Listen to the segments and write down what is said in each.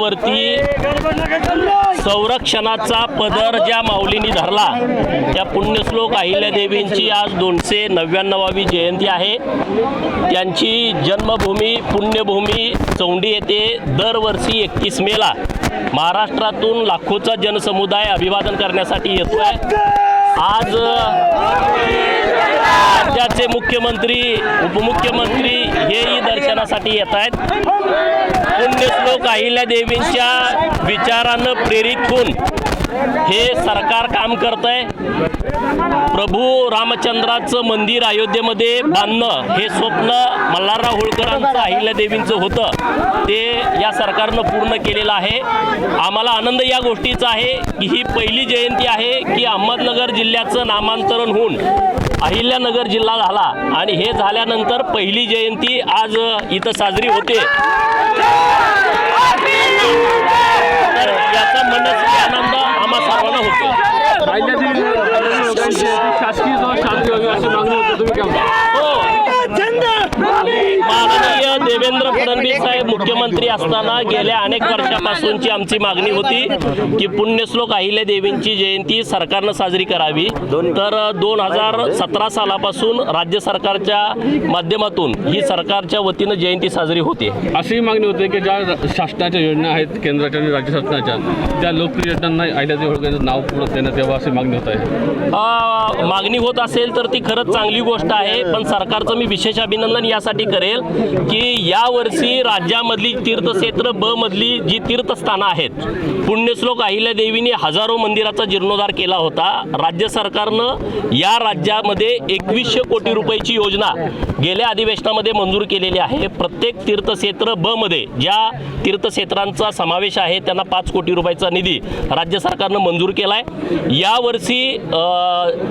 वरती संरक्षणाचा पदर ज्या माऊलींनी धरला त्या पुण्यश्लोक अहिल्यादेवींची आज दोनशे नव्याण्णवावी जयंती आहे. त्यांची जन्मभूमी पुण्यभूमी चौंडी येथे दरवर्षी एकतीस मेला. महाराष्ट्रातून लाखोचा जनसमुदाय अभिवादन करण्यासाठी येतोय. आज राज्याचे मुख्यमंत्री उपमुख्यमंत्री हेही दर्शनासाठी येत आहेत. पुण्यश्लोक अहिल्या देवींच्या विचारानं प्रेरित होऊन हे सरकार काम करत आहे प्रभू रामचंद्राचं मंदिर अयोध्येमध्ये बांधणं हे स्वप्न मल्हारराव होळकरांचं अहिल्यादेवींचं होतं. ते या सरकारनं पूर्ण केलेलं आहे. आम्हाला आनंद या गोष्टीचा आहे की ही पहिली जयंती आहे की अहमदनगर जिल्ह्याचं नामांतरण होऊन अहिल्यानगर जिल्हा झाला आणि हे झाल्यानंतर पहिली जयंती आज इथं साजरी होते तर याचा मनस्वी आनंद आम्हा सर्वांना होतो शासकीय जो शांती व्हावी अशी मागणी होती तुम्ही काय म्हणता? हो माननीय देवेंद्र फडणवीस साहेब मुख्यमंत्री असताना गेल्या अनेक वर्षापासूनची आमची मागणी होती की पुण्यश्लोक अहिल्या देवींची जयंती सरकारनं साजरी करावी. तर दोन हजार सतरा सालापासून राज्य सरकारच्या माध्यमातून ही सरकारच्या वतीनं जयंती साजरी होते. अशी मागणी होती की ज्या शासनाच्या योजना आहेत केंद्राच्या आणि राज्य शासनाच्या त्या लोकप्रिय योजनांना अहिल्यादेवी होळकरांचं नाव पुढे देण्यात यावं अशी मागणी होत आहे. मागणी होत असेल तर ती खरंच चांगली गोष्ट आहे पण सरकारचं मी विशेष अभिनंदन यासाठी करेल की यावर्षी राज्यामधली तीर्थक्षेत्र ब मधली जी तीर्थस्थानं आहेत पुण्यश्लोक अहिल्यादेवीने हजारो मंदिराचा जीर्णोद्धार केला होता. राज्य सरकारनं या राज्यामध्ये एकवीसशे कोटी रुपयाची योजना गेल्या अधिवेशनामध्ये मंजूर केलेली आहे. प्रत्येक तीर्थक्षेत्र ब मध्ये ज्या तीर्थक्षेत्रांचा समावेश आहे त्यांना पाच कोटी रुपयाचा निधी राज्य सरकारनं मंजूर केला आहे यावर्षी अ,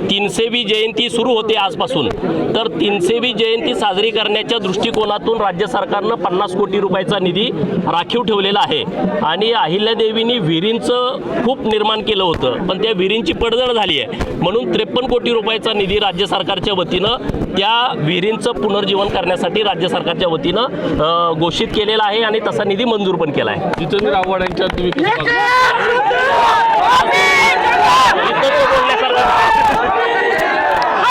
तीनशेवी जयंती सुरू होते आजपासून. तर तीनशेवी जयंती साजरी करण्याच्या दृष्टिकोनातून राज्य सरकारनं पन्नास कोटी रुपयाचा निधी राखीव ठेवलेला आहे. आणि अहिल्यादेवींनी विहिरींचं खूप निर्माण केलं होतं. पण त्या विहिरींची पडझड झाली आहे. म्हणून त्रेपन्न कोटी रुपयाचा निधी राज्य सरकारच्या वतीनं त्या विहिरींचं पुनर्जीवन करण्यासाठी राज्य सरकारच्या वतीनं घोषित केलेला आहे आणि तसा निधी मंजूर पण केला आहे. जितेंद्र आव्हाड यांच्या तुम्ही